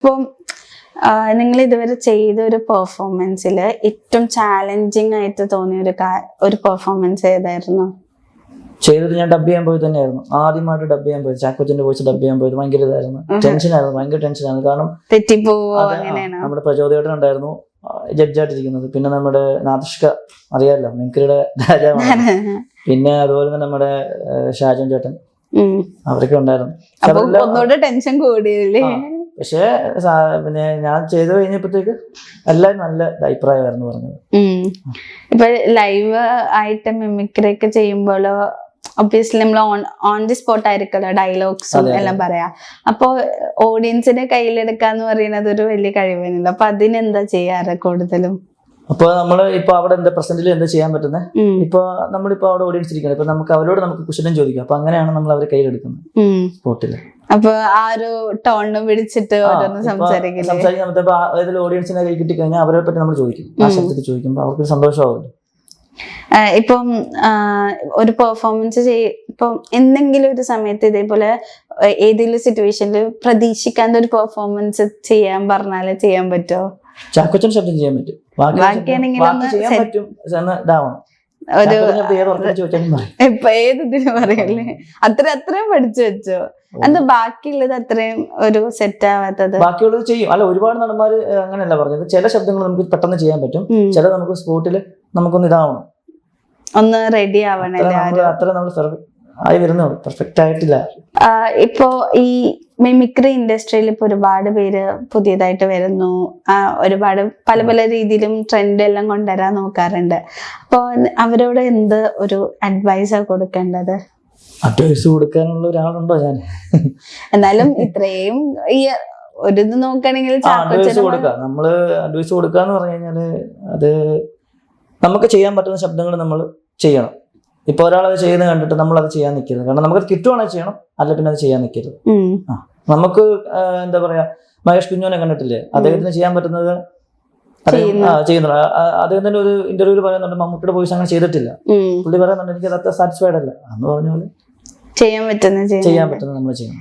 ഇപ്പം നിങ്ങൾ ഇതുവരെ ചെയ്ത ഒരു പെർഫോമൻസിൽ ഏറ്റവും ചാലഞ്ചിങ് ആയിട്ട് തോന്നിയ ഒരു ഒരു പെർഫോമൻസ് ഏതായിരുന്നു? ചെയ്തത് ഞാൻ ഡബ് ചെയ്യാൻ പോയി തന്നെയായിരുന്നു. ആദ്യമായിട്ട് ഡബ് ചെയ്യാൻ പോയത് ചാക്കോച്ചന്റെ വോയിസ് ഡബ് ചെയ്യാൻ പോയത് ഭയങ്കര ഇതായിരുന്നു. ടെൻഷനായിരുന്നു ഭയങ്കര ടെൻഷനായിരുന്നു കാരണം നമ്മുടെ പ്രചോദയോടെ ഉണ്ടായിരുന്നു ജഡ്ജായിട്ടിരിക്കുന്നത്. പിന്നെ നമ്മുടെ നാദിഷ്ക അറിയാമല്ലോ മിമിക്രിയുടെ രാജാവാണ്. പിന്നെ അതുപോലെ തന്നെ നമ്മുടെ ഷാജൻ ചേട്ടൻ. അവരൊക്കെ ഉണ്ടായിരുന്നു. ടെൻഷൻ കൂടിയില്ലേ. പക്ഷേ പിന്നെ ഞാൻ ചെയ്തു കഴിഞ്ഞപ്പോഴത്തേക്ക് എല്ലാം നല്ല അഭിപ്രായമായിരുന്നു പറഞ്ഞത്. ഇപ്പൊ ലൈവ് ആയിട്ട് മിമിക്രി ഒക്കെ ചെയ്യുമ്പോഴോ ഒബ്വിയസ്ലി നമ്മൾ ഓൺ ഓൺ ദി സ്പോട്ട് ആയിരിക്കുമല്ലോ ഡയലോഗ്സും. എല്ലാം പറയാ അപ്പൊ ഓഡിയൻസിനെ കയ്യിലെടുക്കാന്ന് പറയുന്നത് ഒരു വലിയ കഴിവെന്നല്ലോ അപ്പൊ അതിനെന്താ ചെയ്യാറ് കൂടുതലും അപ്പൊ നമ്മൾ ഇപ്പൊ അവിടെ എന്താ പ്രസന്റിൽ എന്താ ചെയ്യാൻ പറ്റുന്നത്. ഇപ്പൊ നമ്മളിപ്പോ അവിടെ ഓഡിയൻസ് ഇരിക്കണം ഇപ്പൊ നമുക്ക് അവരോട് നമുക്ക് കുശലം ചോദിക്കാം. അപ്പൊ അങ്ങനെയാണ് നമ്മൾ അവരെ കയ്യിലെടുക്കുന്നത്. സ്പോട്ടിൽ സ്പോട്ടിൽ അപ്പൊ ആ ഒരു ടോണും പിടിച്ചിട്ട് ഓരോന്ന് സംസാരിക്കില്ലേ? സംസാരിക്കാൻ ഏതെങ്കിലും ഓഡിയൻസിനെ കൈ കിട്ടി കഴിഞ്ഞാൽ അവരെ പറ്റി നമ്മൾ ചോദിക്കും. ആ ശബ്ദത്തിൽ ചോദിക്കുമ്പോൾ അവർക്ക് സന്തോഷമാവുമല്ലോ. ഇപ്പം ഒരു പെർഫോമൻസ് ചെയ് ഇപ്പം എന്തെങ്കിലും ഒരു സമയത്ത് ഇതേപോലെ ഏതെങ്കിലും സിറ്റുവേഷനിൽ പ്രതീക്ഷിക്കാത്ത ഒരു പെർഫോമൻസ് ചെയ്യാൻ പറഞ്ഞാൽ ചെയ്യാൻ പറ്റുമോ ചാക്കോച്ചൻ ശബ്ദം ചെയ്യാൻ പറ്റും. ചെയ്യാൻ പറ്റും ഇതാവണം. ഒരു ചാക്കോച്ചൻ ശബ്ദം ഏത് ഉറക്കെ ചോദിച്ചാലും പറയും. ഇപ്പൊ ഏത് ഇതിന് പറയല്ലേ? അത്ര അത്രയും പഠിച്ചു വെച്ചോ? എന്താ ബാക്കിയുള്ളത് അത്രയും ഒരു സെറ്റ് ആവാത്തത്? ബാക്കിയുള്ളത് ചെയ്യും. അല്ല ഒരുപാട് നടന്മാർ അങ്ങനെയല്ല പറഞ്ഞത്. ചില ശബ്ദങ്ങൾ നമുക്ക് പെട്ടെന്ന് ചെയ്യാൻ പറ്റും. ചില നമുക്ക് സ്പോട്ടിൽ നമുക്കൊന്ന് ഇതാവണം. ഒന്ന് റെഡി ആവണല്ലേ അത്ര നമ്മൾ ആയി വരുന്ന. പെർഫെക്റ്റ് ആയിട്ടില്ല. ഇപ്പോ ഈ മിമിക്രി ഇൻഡസ്ട്രിയിൽ ഇപ്പൊ ഒരുപാട് പേര് പുതിയതായിട്ട് വരുന്നു. ഒരുപാട് പല പല രീതിയിലും ട്രെൻഡ് എല്ലാം കൊണ്ടുവരാൻ നോക്കാറുണ്ട്. അപ്പോൾ അവരോട് എന്ത് ഒരു അഡ്വൈസാ കൊടുക്കേണ്ടത്? അഡ്വൈസ് കൊടുക്കാനുള്ള ഒരാളുണ്ടോ ഞാൻ? എന്നാലും ഇത്രയും ഈ ഒരു ഇത് നോക്കുകയാണെങ്കിൽ അഡ്വൈസ് കൊടുക്കാം. നമ്മൾ അഡ്വൈസ് കൊടുക്കാന്ന് പറഞ്ഞു കഴിഞ്ഞാൽ അത് നമുക്ക് ചെയ്യാൻ പറ്റുന്ന ശബ്ദങ്ങൾ നമ്മൾ ചെയ്യണം. ഇപ്പൊ ഒരാൾ അത് ചെയ്യുന്നത് കണ്ടിട്ട് നമ്മൾ അത് ചെയ്യാൻ നിൽക്കരുത്. കാരണം നമുക്ക് കിട്ടുവാണെങ്കിൽ ചെയ്യണം അല്ല പിന്നെ അത് ചെയ്യാൻ നിൽക്കരുത്. നമുക്ക് എന്താ പറയാ മഹേഷ് കുഞ്ഞോനെ കണ്ടിട്ടില്ലേ? അദ്ദേഹത്തിന് ചെയ്യാൻ പറ്റുന്നത് അദ്ദേഹം- ചെയ്യുന്നു. ചെയ്യുന്നു. ആ, ആ, അദ്ദേഹത്തിന്റെ ഒരു ഇന്റർവ്യൂൽ പറയുന്നുണ്ട് മമ്മൂട്ടിയുടെ വോയിസ് അങ്ങനെ ചെയ്തിട്ടില്ല. പുള്ളി പറയുന്നുണ്ട് എനിക്ക് അത് അത്ര സാറ്റിസ്ഫൈഡ് അല്ല. എന്ന് പറഞ്ഞ പോലെ ചെയ്യാൻ പറ്റുന്ന ചെയ്യാൻ പറ്റുന്നത് നമ്മൾ ചെയ്യണം.